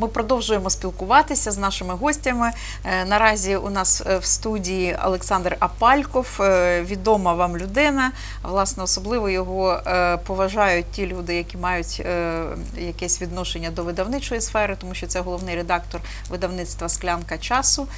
Ми продовжуємо спілкуватися з нашими гостями. Е, Наразі у нас е, в студії Олександр Апальков, е, відома вам людина. Власне, особливо його поважають ті люди, які мають якесь відношення до видавничої сфери, тому що це головний редактор видавництва Склянка часу.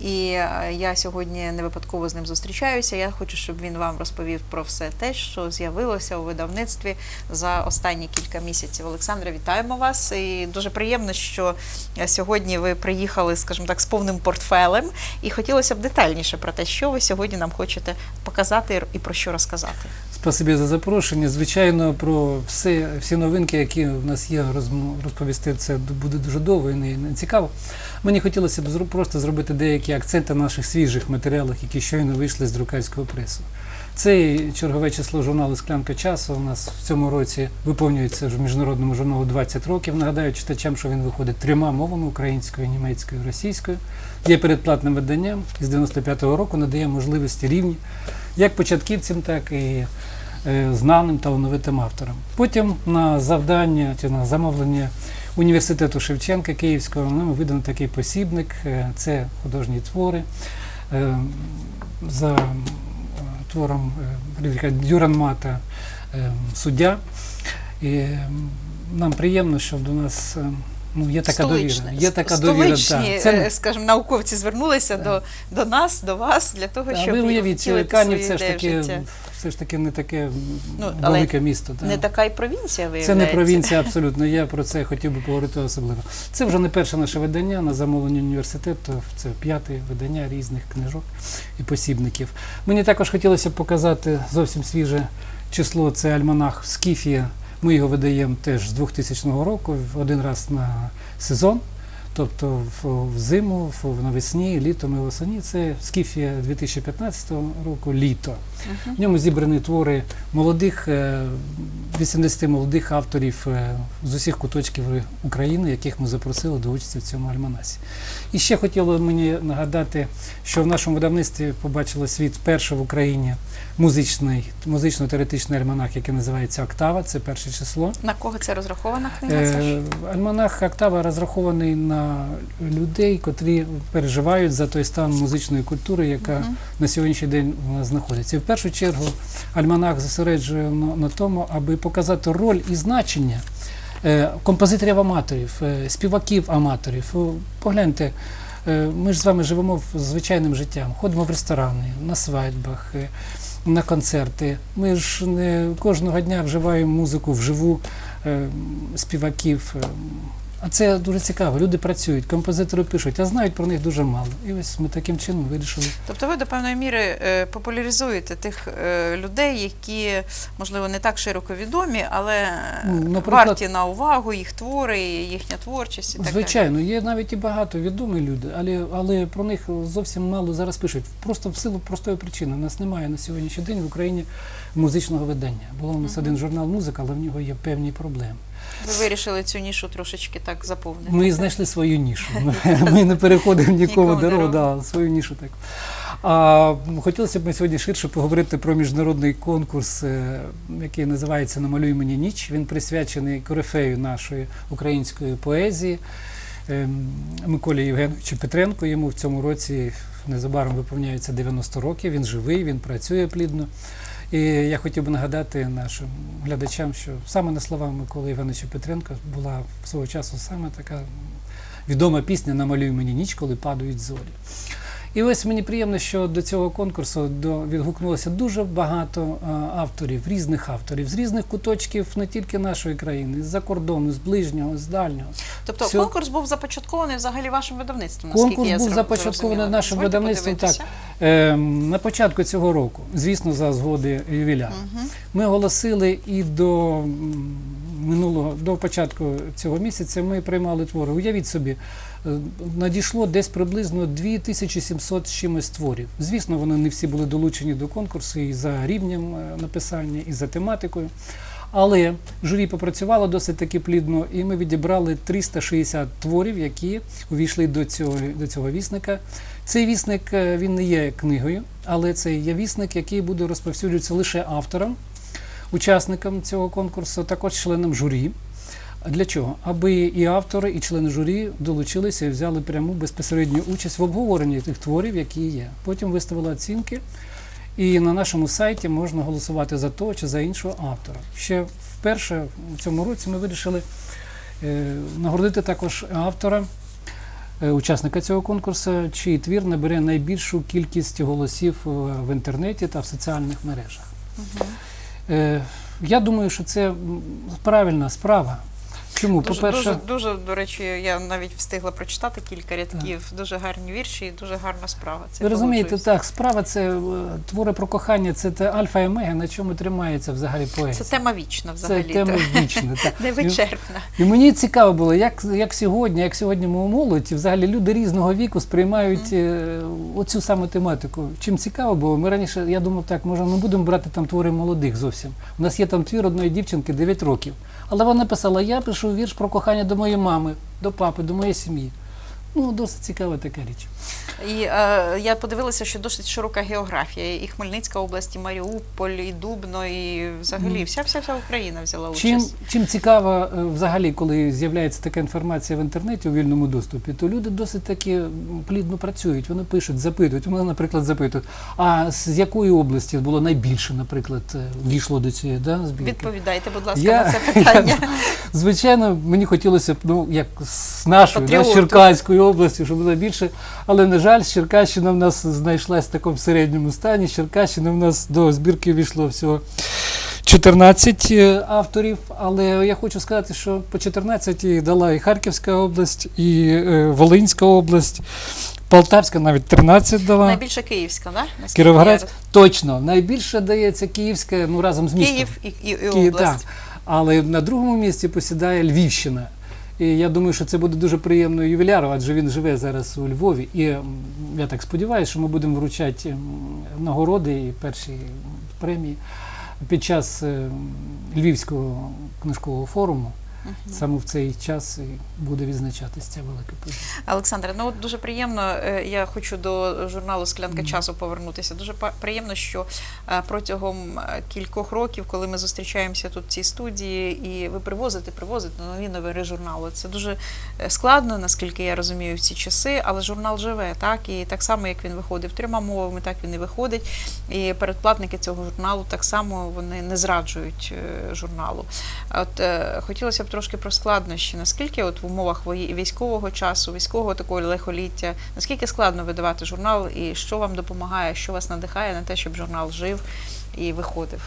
І я сьогодні не випадково з ним зустрічаюся. Я хочу, щоб він вам розповів про все те, що з'явилося у видавництві за останні кілька місяців. Олександре, вітаємо вас. І дуже приємно, що е, сьогодні ви приїхали, скажімо так, з повним портфелем. І хотілося б детальніше про те, що ви сьогодні нам хочете показати і про що розказати. Спасибі за запрошення. Звичайно, про все, всі новинки, які в нас є, розповісти це буде дуже довго і не, цікаво. Мені хотілося б просто зробити деякі акценти на наших свіжих матеріалах, які щойно вийшли з друкарського пресу. Це чергове число журналу Склянка часу. У нас в цьому році виповнюється в міжнародному журналу 20 років. Нагадаю читачам, що він виходить трьома мовами українською, німецькою, російською. Є передплатним виданням і з 95-го року надає можливості рівні як початківцям, так і е, знаним талановитим авторам. Потім на завдання чи на замовлення університету Шевченка Київського нами видано такий посібник. е, Це художні твори. Е, За твором Фредеріка Дюранмата е, суддя. І нам приємно, що до нас е, ну, є така довіра. Є така довіра. Столичні. Це е, скажімо, науковці звернулися до, до нас, до вас, для того, А щоб ви уявіть, Канів свої це ж таки, життя. Все ж таки не таке Ну, але велике місто. Не так. така й провінція, Це не провінція абсолютно. Я про це хотів би поговорити особливо. Це вже не перше наше видання на замовлення університету. Це п'яте видання різних книжок і посібників. Мені також хотілося б показати зовсім свіже число. Це альманах Скіфія. Ми його видаємо теж з 2000 року, один раз на сезон. Тобто в, в зиму, в, навесні, літом і восені. Це Скіфія 2015 року, літо. В ньому зібрані твори молодих, е, 80 молодих авторів е, з усіх куточків України, яких ми запросили до участі в цьому альманасі. І ще хотіло мені нагадати, що в нашому видавництві побачило світ перший в Україні музичний, музично-теоретичний альманах, який називається Октава, це перше число. На кого це розрахована книга? Е, Альманах Октава розрахований на людей, котрі переживають за той стан музичної культури, яка Мгм. на сьогоднішній день у нас знаходиться. І в першу чергу альманах зосереджує на, на тому, аби показати роль і значення е, композиторів-аматорів, е, співаків-аматорів. Погляньте, е, ми ж з вами живемо в звичайним життям, ходимо в ресторани, на свадьбах. Е, На концерти. Ми ж не кожного дня вживаємо музику вживу е, співаків. А це дуже цікаво. Люди працюють, композитори пишуть, а знають про них дуже мало. І ось ми таким чином вирішили. Тобто ви до певної міри е, популяризуєте тих е, людей, які, можливо, не так широко відомі, але е, Ну, наприклад- варті на увагу, їх твори, їхня творчість і так. Звичайно, є навіть і багато відомі люди, але, але про них зовсім мало зараз пишуть. Просто в силу простої причини. У нас немає на сьогоднішній день в Україні музичного видання. Було у нас Мгм. один журнал музика, але в нього є певні проблеми. Ви вирішили цю нішу трошечки так заповнити. Ми знайшли свою нішу. Ми не переходимо нікому дорогу. да, свою нішу так. А хотілося б ми сьогодні ширше поговорити про міжнародний конкурс, е, який називається Намалюй мені ніч. Він присвячений корифею нашої української поезії ем, Миколі Євгеновичу Петренко. Йому в цьому році незабаром виповняється 90 років. Він живий, він працює плідно. І я хотів би нагадати нашим глядачам, що саме на словах Миколи Івановича Петренка була свого часу саме така відома пісня Намалюй мені ніч, коли падають зорі. І ось мені приємно, що до цього конкурсу відгукнулося дуже багато авторів, різних авторів, з різних куточків не тільки нашої країни, з-за кордону, з ближнього, з дальнього. Тобто Всю- конкурс був започаткований взагалі вашим видавництвом. наскільки Конкурс я був започаткований нашим видавництвом, подивитися. Ем, на початку цього року, звісно, за згоди ювіля. Ми оголосили і до минулого, до початку цього місяця ми приймали твори. Уявіть собі, е, надійшло десь приблизно 2700 з чимось творів. Звісно, вони не всі були долучені до конкурсу і за рівнем е, написання, і за тематикою. Але журі попрацювало досить таки плідно, і ми відібрали 360 творів, які увійшли до цього, до цього вісника. Цей вісник е, він не є книгою, але це є вісник, який буде розповсюджуватися лише авторам, учасникам цього конкурсу, також членам журі. Для чого? Аби і автори, і члени журі долучилися і взяли пряму безпосередню участь в обговоренні тих творів, які є. Потім виставили оцінки, і на нашому сайті можна голосувати за того чи за іншого автора. Ще вперше в цьому році ми вирішили е, нагородити також автора, учасника цього конкурсу, чий твір набере найбільшу кількість голосів е, в інтернеті та в соціальних мережах. Угу. Я думаю, що це правильна справа. Чому? Дуже, По-перше, дуже, дуже, до речі, я навіть встигла прочитати кілька рядків. Дуже гарні вірші і дуже гарна справа. Це ви розумієте, так, справа це е, твори про кохання, це те альфа і омега, на чому тримається взагалі поезія. Це тема вічна Це тема вічна. так. Невичерпна. І мені цікаво було, як, як сьогодні, як сьогодні ми молодь, і взагалі люди різного віку сприймають е, оцю саму тематику. Чим цікаво було, ми раніше, я думав, так, може, не будемо брати там твори молодих зовсім. У нас є там твір одної дівчинки 9 років. Але вона писала: я пишу вірш про кохання до моєї мами, до папи, до моєї сім'ї. Ну, досить цікава така річ. І е, я подивилася, що досить широка географія. І Хмельницька область, і Маріуполь, і Дубно, і взагалі вся вся вся Україна взяла участь. чим цікаво е, взагалі, коли з'являється така інформація в інтернеті у вільному доступі, то люди досить таки плідно працюють, вони пишуть, запитують. Мене, наприклад, запитують, а з якої області було найбільше, наприклад, е, війшло до цієї да, збірки? Відповідайте, будь ласка, Я- на це питання. Звичайно, мені хотілося б, ну, як з нашої, да, з. Черкаської області, щоб було більше. Але, на жаль, Черкащина в нас знайшлась в такому середньому стані. З Черкащини в нас до збірки війшло всього 14 е, авторів. Але я хочу сказати, що по 14 їх дала і Харківська область, і е, Волинська область, Полтавська навіть 13 дала. Найбільше Київська, да? Наскільки Кіровоград точно. Найбільше дається Київська, ну разом з містом. Київ і, і, і Київ, область. так. Але на другому місці посідає Львівщина. І я думаю, що це буде дуже приємно ювіляру, адже він живе зараз у Львові. І я так сподіваюся, що ми будемо вручати нагороди і перші премії під час е, Львівського книжкового форуму. Саме в цей час і буде відзначатися ця велика подія. Олександре, ну от дуже приємно. е, Я хочу до журналу Склянка часу повернутися. Дуже приємно, що е, протягом е, кількох років, коли ми зустрічаємося тут в цій студії, і ви привозите, привозите нові номери журналу. Це дуже складно, наскільки я розумію, в ці часи, але журнал живе, так і так само, як він виходив трьома мовами, так він і виходить. І передплатники цього журналу так само вони не зраджують журналу. От хотілося б трошки про складнощі. Наскільки от в умовах військового часу, військового такого лихоліття, наскільки складно видавати журнал, і що вам допомагає, що вас надихає на те, щоб журнал жив і виходив?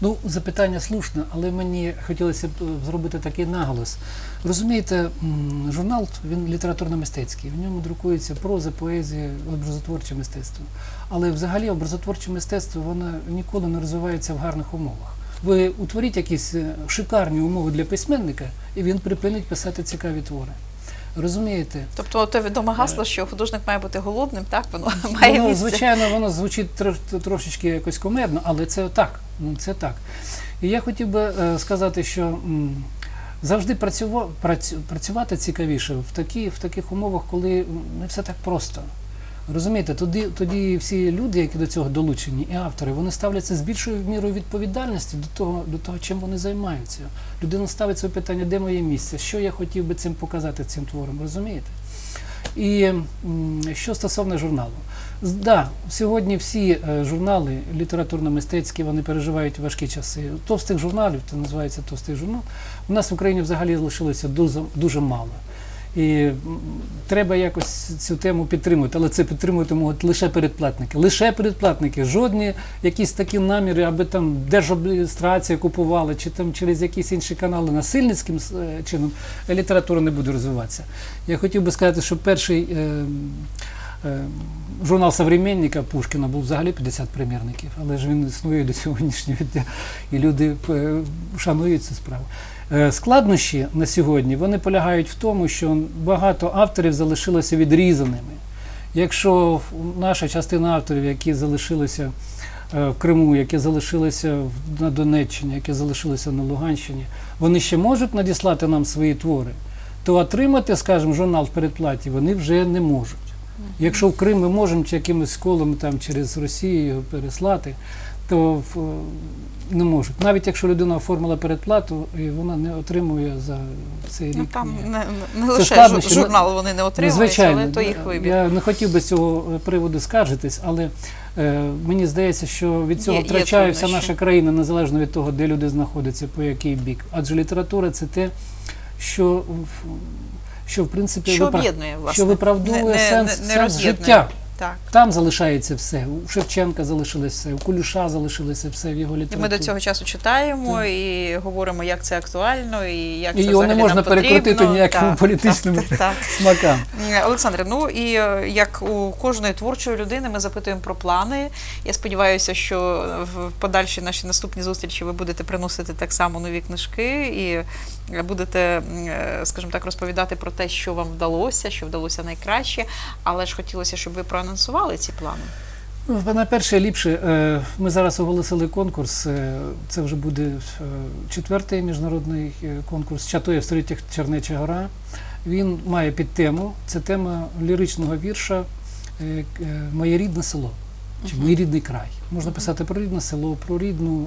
Ну, запитання слушне, але мені хотілося б е, зробити такий наголос. Розумієте, журнал він літературно-мистецький. В ньому друкується проза, поезія, образотворче мистецтво. Але взагалі образотворче мистецтво воно ніколи не розвивається в гарних умовах. Ви утворіть якісь е, шикарні умови для письменника, і він припинить писати цікаві твори. Розумієте? Тобто, те відоме гасло, що художник має бути голодним, так воно має Воно, місце. звичайно, воно звучить трош- трошечки якось комедно, але це так. Ну, це так. І я хотів би е, сказати, що завжди працювати цікавіше в, такі, в таких умовах, коли не все так просто. Розумієте, тоді, тоді всі люди, які до цього долучені, і автори, вони ставляться з більшою мірою відповідальності до того, до того, чим вони займаються. Людина ставить своє питання, де моє місце, що я хотів би цим показати цим твором, розумієте? І що стосовно журналу, да, сьогодні всі е, журнали літературно-мистецькі вони переживають важкі часи. Товстих журналів, це називається товстий журнал. У нас в Україні взагалі лишилося дуже, дуже мало. І треба якось цю тему підтримувати, але це підтримувати можуть лише передплатники. Лише передплатники. Жодні якісь такі наміри, аби там держадміністрація купувала, чи там через якісь інші канали насильницьким е, чином література не буде розвиватися. Я хотів би сказати, що перший е, е, журнал «Современника» Пушкіна був взагалі 50 примірників, але ж він існує до сьогоднішнього дня, і люди е, шанують цю справу. Е, Складнощі на сьогодні вони полягають в тому, що багато авторів залишилося відрізаними. Якщо наша частина авторів, які залишилися е, в Криму, які залишилися на Донеччині, які залишилися на Луганщині, вони ще можуть надіслати нам свої твори, то отримати, скажімо, журнал в передплаті вони вже не можуть. Якщо в Крим ми можемо чи якимось колом там через Росію його переслати, то не можуть. Навіть якщо людина оформила передплату, і вона не отримує за цей рік. Ну, там не, не лише складнощі. жу- журнал вони не отримують, Звичайно, але то їх вибір. я не хотів би з цього е, приводу скаржитись, але е, мені здається, що від цього Є- є втрачає вся наша країна незалежно від того, де люди знаходяться, по який бік. Адже література це те, що, що в принципі Що виправдовує Не- не- сенс, не- не сенс життя. Так. Там залишається все. У Шевченка залишилось все, у Кулюша залишилося все в його І літературі. ми до цього часу читаємо і говоримо, як це актуально, і як І це його не можна потрібно. перекрутити ніякими Так, політичними так, так. смакам. Олександре, ну і е, як у кожної творчої людини, ми запитуємо про плани. Я сподіваюся, що в подальші наші наступні зустрічі ви будете приносити так само нові книжки і е, будете, е, скажімо так, розповідати про те, що вам вдалося, що вдалося найкраще. Але ж хотілося, щоб ви проанонсували ці плани. Ну, найперше ліпше, е, ми зараз оголосили конкурс. е, Це вже буде е, четвертий міжнародний конкурс Чатує в століттях Чернеча гора. Він має підтему. Це тема ліричного вірша Моє рідне село чи мій рідний край. Можна писати про рідне село, про рідну,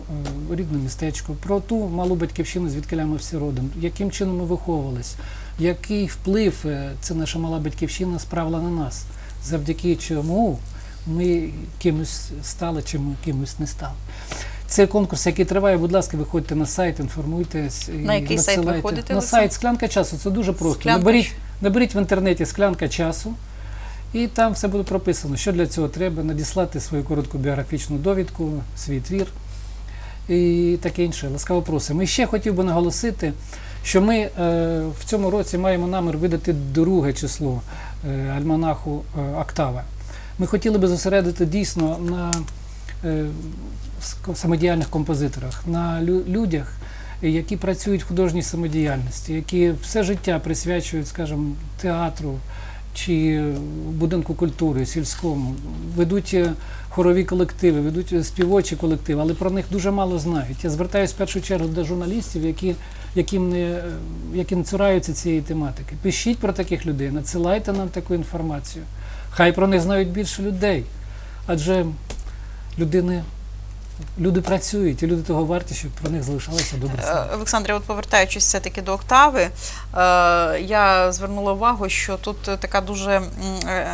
рідне містечко, про ту малу батьківщину, звідки ми всі родом, яким чином ми виховувались, який вплив ця наша мала батьківщина справила на нас, завдяки чому ми кимось стали, чи ми кимось не стали. Це конкурс, який триває. Будь ласка, виходьте на сайт, інформуйтесь. і На який сайт виходите, На сайт Склянка часу. Це дуже просто. Склянка Наберіть, наберіть в інтернеті склянка часу. І там все буде прописано, що для цього треба надіслати свою коротку біографічну довідку, свій твір і таке інше. Ласкаво просимо. І ще хотів би наголосити, що ми е, в цьому році маємо намір видати друге число альманаху е, Октава. Ми хотіли би зосередити дійсно на е, самодіяльних композиторах, на лю- людях, е, які працюють в художній самодіяльності, які все життя присвячують, скажімо, театру чи будинку культури, сільському, ведуть е, хорові колективи, ведуть е, співочі колективи, але про них дуже мало знають. Я звертаюся в першу чергу до журналістів, які, яким не, е, не цураються цієї тематики. Пишіть про таких людей, надсилайте нам таку інформацію. Хай про них знають більше людей. Адже людини, люди працюють, і люди того варті, щоб про них залишалося добре. Е. Олександре, от повертаючись все-таки до октави, е, я звернула увагу, що тут така дуже, е,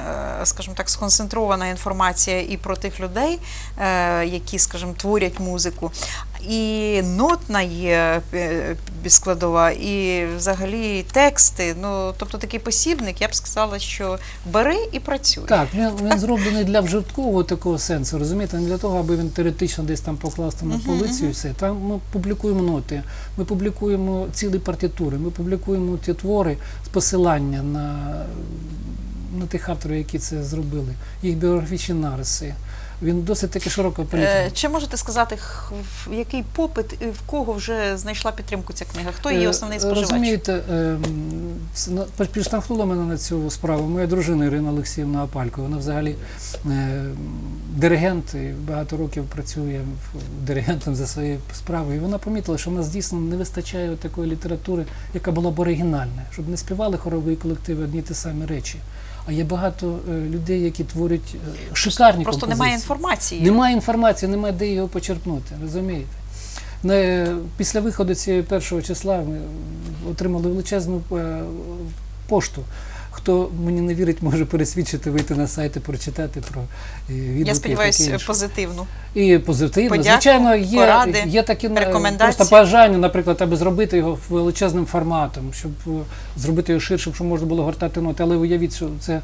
скажімо так, сконцентрована інформація і про тих людей, які, скажімо, творять музику. І нотна є е, складова, і взагалі тексти. Ну, тобто такий посібник, я б сказала, що бери і працюй. Так, він, він зроблений для вжиткового такого сенсу, розумієте, не для того, аби він теоретично десь там покласти на полицю і все. Там ми публікуємо ноти, ми публікуємо цілі партитури, ми публікуємо ті твори з посилання на, на тих авторів, які це зробили, їх біографічні нариси. Він досить таки широко Е, політичний. Чи можете сказати, в який попит і в кого вже знайшла підтримку ця книга? Хто її Е, основний споживач? Розумієте, ем, підштовхнула мене на цю справу. Моя дружина Ірина Олексіївна Апалько. Вона взагалі е, диригент і багато років працює диригентом за своєю справою. І вона помітила, що в нас дійсно не вистачає такої літератури, яка була б оригінальна, щоб не співали хорові колективи одні ті самі речі. А є багато е, людей, які творять шикарні Просто композиції. немає інформації. Немає інформації, немає де його почерпнути, розумієте? Після виходу цієї першого числа ми отримали величезну е, пошту. Хто мені не вірить, може пересвідчити, вийти на сайт і прочитати про е, відгуки. Я сподіваюся, інше. позитивну. І позитивно. Подяку, Звичайно, є, поради, є такі рекомендації. просто бажання, наприклад, аби зробити його величезним форматом, щоб е, зробити його ширшим, щоб можна було гортати ноти. Але уявіть, що це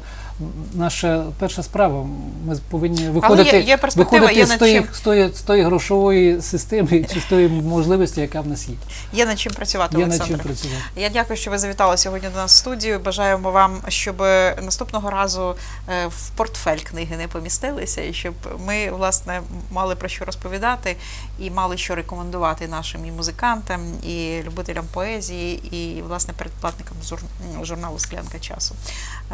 наша перша справа. Ми повинні виходити, є- є виходити є з, тої, з, тої, з тої грошової системи чи з тої можливості, яка в нас є. Є над чим працювати, Є над чим працювати. Я дякую, що ви завітали сьогодні до нас в студію. Бажаємо вам, щоб наступного разу е, в портфель книги не помістилися, і щоб ми власне мали про що розповідати і мали що рекомендувати нашим і музикантам, і любителям поезії, і власне передплатникам жур- журналу Склянка часу.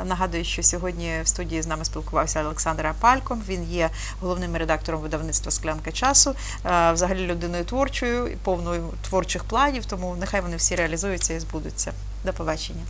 Нагадую, що сьогодні в студії з нами спілкувався Олександр Апалько. Він є головним редактором видавництва Склянка часу, е, взагалі людиною творчою, і повною творчих планів. Тому нехай вони всі реалізуються і збудуться. До побачення.